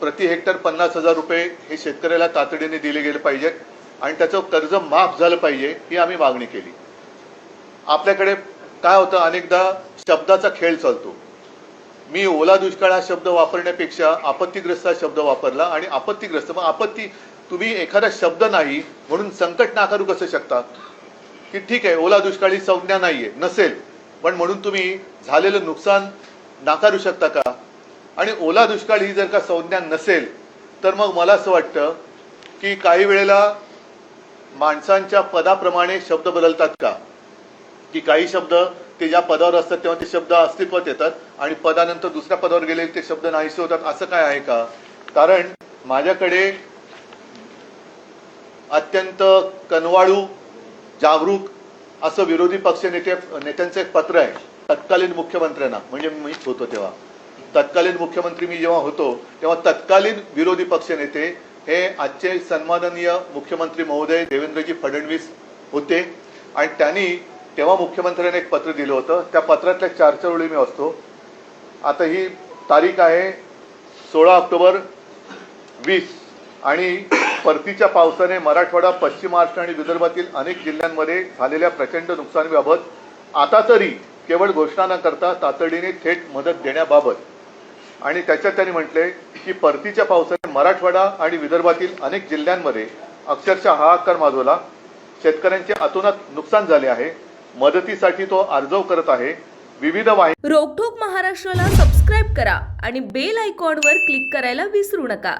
प्रति हेक्टर पन्नास हजार रुपये हे शेतकऱ्याला तातडीने दिले गेले पाहिजेत आणि त्याचं कर्ज माफ झालं पाहिजे ही आम्ही मागणी केली. आपल्याकडे काय होतं? अनेकदा शब्दाचा खेळ चालतो. मी ओला दुष्काळ हा शब्द वापरण्यापेक्षा आपत्तीग्रस्त हा शब्द वापरला आणि आपत्तीग्रस्त मग आपत्ती तुम्ही एखादा शब्द नाही म्हणून संकट नाकारू कसं शकता? की ठीक आहे ओला दुष्काळी संज्ञा नाहीये नसेल पण म्हणून तुम्ही झालेलं नुकसान नाकारू शकता का? आणि ओला दुष्काळ ही जर का संज्ञा नसेल तर मग मला असं वाटतं की काही वेळेला माणसांच्या पदाप्रमाणे शब्द बदलतात का? की काही शब्द ते ज्या पदावर असतात तेव्हा ते शब्द अस्तित्वात येतात आणि पदानंतर दुसऱ्या पदावर गेले ते शब्द नाहीसे होतात असं काय आहे का? कारण माझ्याकडे अत्यंत कनवाळू जागरूक असं विरोधी पक्ष नेते नेत्यांचं एक पत्र आहे तत्कालीन मुख्यमंत्र्यांना म्हणजे मीच होतो तेव्हा. तत्कालीन मुख्यमंत्री मी जेव्हा होतो तेव्हा तत्कालीन विरोधी पक्ष नेते हे आजचे सन्माननीय मुख्यमंत्री महोदय देवेंद्रजी फडणवीस होते. आणि त्यांनी तेव्हा मुख्यमंत्र्यांनी एक पत्र दिलं होतं. त्या पत्रातल्या चार चार वेळी मी वाचतो. आता ही तारीख आहे सोळा ऑक्टोबर वीस. आणि परतीच्या पावसाने मराठवाडा पश्चिम महाराष्ट्र आणि विदर्भातील अनेक जिल्ह्यांमध्ये झालेल्या प्रचंड नुकसानीबाबत आता तरी केवळ घोषणा न करता तातडीने थेट मदत देण्याबाबत आणि त्याच्यात त्यांनी म्हटले की परतीच्या पावसाने मराठवाडा आणि विदर्भातील अनेक जिल्ह्यांमध्ये अक्षरशः हाहाकार माजवला. शेतकऱ्यांचे अतोनात नुकसान झाले आहे. मदतीसाठी तो अर्जव करत आहे. विविध वाहिनी रोखोक महाराष्ट्राला सबस्क्राईब करा आणि बेल आयकॉनवर क्लिक करायला विसरू नका.